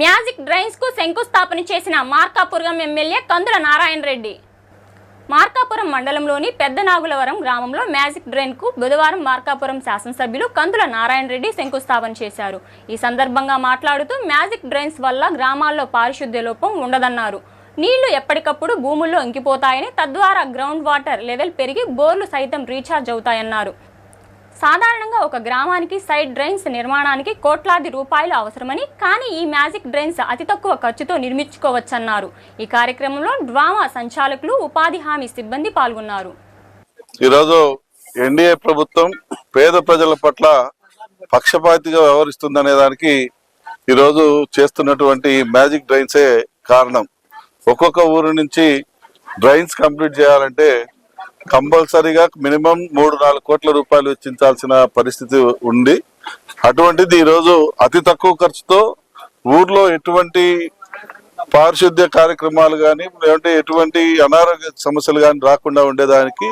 Magic డ్రైన్స్కు శంకుస్థాపన చేసిన మార్కాపురం ఎమ్మెల్యే కందుల నారాయణ రెడ్డి. మార్కాపురం మండలంలోని పెద్దనాగులవరం గ్రామంలో మ్యాజిక్ డ్రైన్కు బుధవారం మార్కాపురం శాసనసభ్యులు కందుల నారాయణ రెడ్డి శంకుస్థాపన చేశారు. ఈ సందర్భంగా మాట్లాడుతూ మ్యాజిక్ డ్రైన్స్ వల్ల గ్రామాల్లో పారిశుద్ధ్య లోపం ఉండదన్నారు. నీళ్ళు ఎప్పటికప్పుడు భూముల్లో ఇంకిపోతాయని తద్వారా గ్రౌండ్ వాటర్ లెవెల్ పెరిగి బోర్లు సైతం రీఛార్జ్ అవుతాయన్నారు. సాధారణంగా ఒక గ్రామానికి సైడ్ డ్రైన్స్ నిర్మాణానికి కోట్లాది రూపాయలు అవసరమని కానీ ఈ మ్యాజిక్ డ్రైన్స్ అతి తక్కువ ఖర్చుతో నిర్మించుకోవచ్చన్నారు. ఈ కార్యక్రమంలో డ్రామా సంచాలకులు ఉపాధి హామీ సిబ్బంది పాల్గొన్నారు. ఈరోజు ఎన్డీఏ ప్రభుత్వం పేద ప్రజల పట్ల పక్షపాతిగా వ్యవహరిస్తుందనే దానికి ఈరోజు చేస్తున్నటువంటి మ్యాజిక్ డ్రైన్సే కారణం. ఒక్కొక్క ఊరు నుంచి డ్రైన్స్ కంప్లీట్ చేయాలంటే కంపల్సరీగా మినిమం మూడు నాలుగు కోట్ల రూపాయలు వెచ్చించాల్సిన పరిస్థితి ఉంది. అటువంటిది ఈరోజు అతి తక్కువ ఖర్చుతో ఊర్లో ఎటువంటి పారిశుద్ధ్య కార్యక్రమాలు కానీ లేదంటే ఎటువంటి అనారోగ్య సమస్యలు కానీ రాకుండా ఉండేదానికి